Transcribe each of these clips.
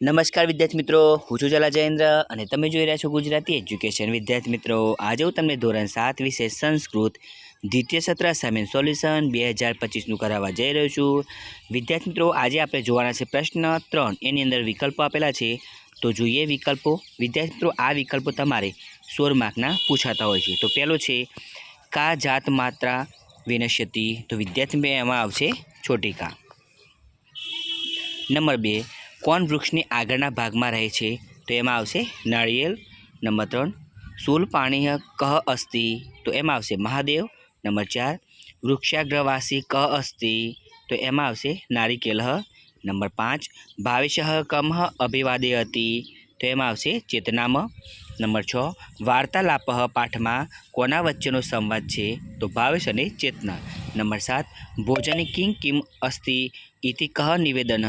નમસ્કાર વિદ્યાર્થી મિત્રો, હું છું જલા જયેન્દ્ર અને તમે જોઈ રહ્યા છો ગુજરાતી એજ્યુકેશન. વિદ્યાર્થી મિત્રો, આજે હું તમને ધોરણ સાત વિશે સંસ્કૃત દ્વિતીય સત્ર અસાઇનમેન્ટ સોલ્યુશન બે હજાર પચીસનું કરાવવા જઈ રહ્યો છું. વિદ્યાર્થી મિત્રો, આજે આપણે જોવાના છે પ્રશ્ન ત્રણ. એની અંદર વિકલ્પો આપેલા છે. તો જોઈએ વિકલ્પો. વિદ્યાર્થી મિત્રો, આ વિકલ્પો તમારે સોળ માર્કના પૂછાતા હોય છે. તો પહેલો છે, કા જાત માત્રા વિનશ્યતિ? તો વિદ્યાર્થી એમાં આવશે છોટી કા નંબર બે કોણ વૃક્ષની આગળના ભાગમાં રહે છે તો એમાં આવશે નાળિયેર, નંબર ત્રણ શૂલ પાણી કહ અસ્થિ તો એમાં આવશે મહાદેવ, નંબર ચાર, વૃક્ષાગ્રવાસી કહ અસ્થિ તો એમાં આવશે નારિકેલ નંબર પાંચ, ભાવેશ કમ અભિવાદે હતી તો એમાં આવશે ચેતનામ, નંબર છ, વાર્તાલાપ પાઠમાં કોના વચ્ચેનો સંવાદ છે? તો ભાવેશ અને ચેતના. નંબર સાત, ભોજન કિંગ કિમ અસ્તિ? ઇતિ કહ નિવેદન.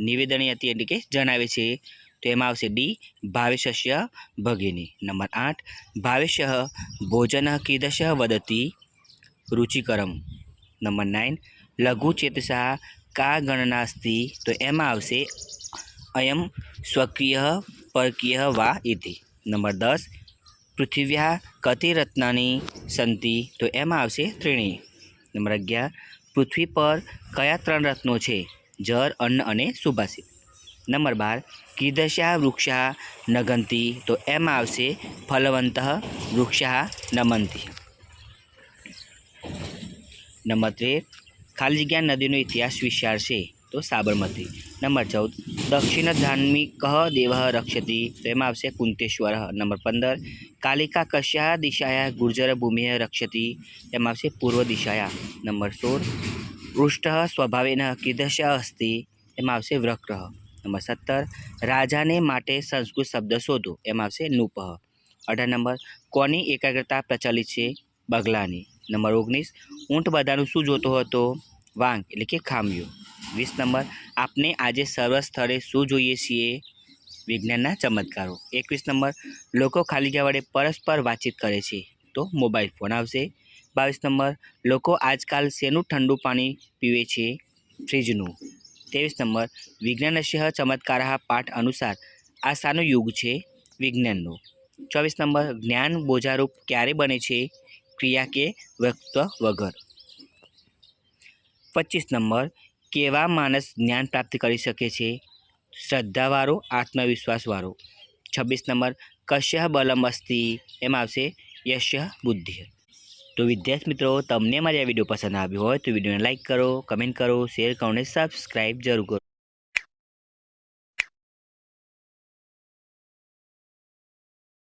નિવેદન હતી એટલે કે જણાવે છે. તો એમાં આવશે ડી, ભાવેશસ્ય ભગિની. નંબર આઠ ભાવેશ ભોજન કીદશ વદતી રુચિકરમ. નંબર નાઇન લઘુચેતસા કા ગણનાસ્તિ. તો એમાં આવશે અયમ સ્વકીય પરકીય વા ઇતિ. નંબર દસ, પૃથિવ્યા કતિ રત્નાની સંતિ. તો એમાં આવશે ત્રીણી. નંબર અગિયાર, પૃથ્વી પર કયા ત્રણ રત્નો છે? જર, અન્ન અને સુભાષિત. નંબર બાર કીદશા વૃક્ષા નગંતી, તો એમાં આવશે ફલવંત વૃક્ષા નમંતી. નંબર તેર ખાલી જગ્યા નદીનો ઇતિહાસ છે તો સાબરમતી. નંબર ચૌદ, દક્ષિણ ધાર્મિક કહ દેવ રક્ષતી, તો એમાં આવશે કુંતેશ્વર. નંબર પંદર, કાલિકા કશ્યા દિશાયા ગુર્જર ભૂમિ રક્ષતી, એમાં આવશે પૂર્વ દિશાયા. નંબર સોળ પૃષ્ઠ સ્વભાવેન કીદશ અસ્તિ, એમાં આવશે વ્રક્રહ નંબર સત્તર, રાજાને માટે સંસ્કૃત શબ્દ શોધો, એમાં આવશે નૃપ. અઢાર નંબર, કોની એકાગ્રતા પ્રચલિત છે? બગલાની. નંબર ઓગણીસ, ઊંટ બધાનું શું જોતો હતો? વાંક એટલે કે ખામીઓ વીસ નંબર, આપને આજે સર્વ સ્થળે શું જોઈએ છીએ? વિજ્ઞાનના ચમત્કારો. એકવીસ નંબર, લોકો ખાલી જવા વડે પરસ્પર વાતચીત કરે છે, તો મોબાઈલ ફોન આવશે. બાવીસ નંબર, લોકો આજકાલ શેનું ઠંડુ પાણી પીવે છે? ફ્રીજનું. ત્રેવીસ નંબર વિજ્ઞાનસ્ય ચમત્કાર પાઠ અનુસાર આ શાનો યુગ છે વિજ્ઞાનનું? ચોવીસ નંબર, જ્ઞાન બોજારૂપ ક્યારે બને છે? ક્રિયા કે વ્યક્ત વગર? પચીસ નંબર, કેવા માણસ જ્ઞાન પ્રાપ્ત કરી શકે છે? શ્રદ્ધાવાળો, આત્મવિશ્વાસવાળો. છવ્વીસ નંબર, કશ્ય બલમ અસ્તિ એમાં આવશે યશ્ય બુદ્ધિ. તો વિદ્યાર્થી મિત્રો, તમને મારી આ વીડિયો પસંદ આવ્યો હોય તો વિડીયોને લાઇક કરો, કમેન્ટ કરો, શેર કરો અને સબસ્ક્રાઈબ જરૂર કરો.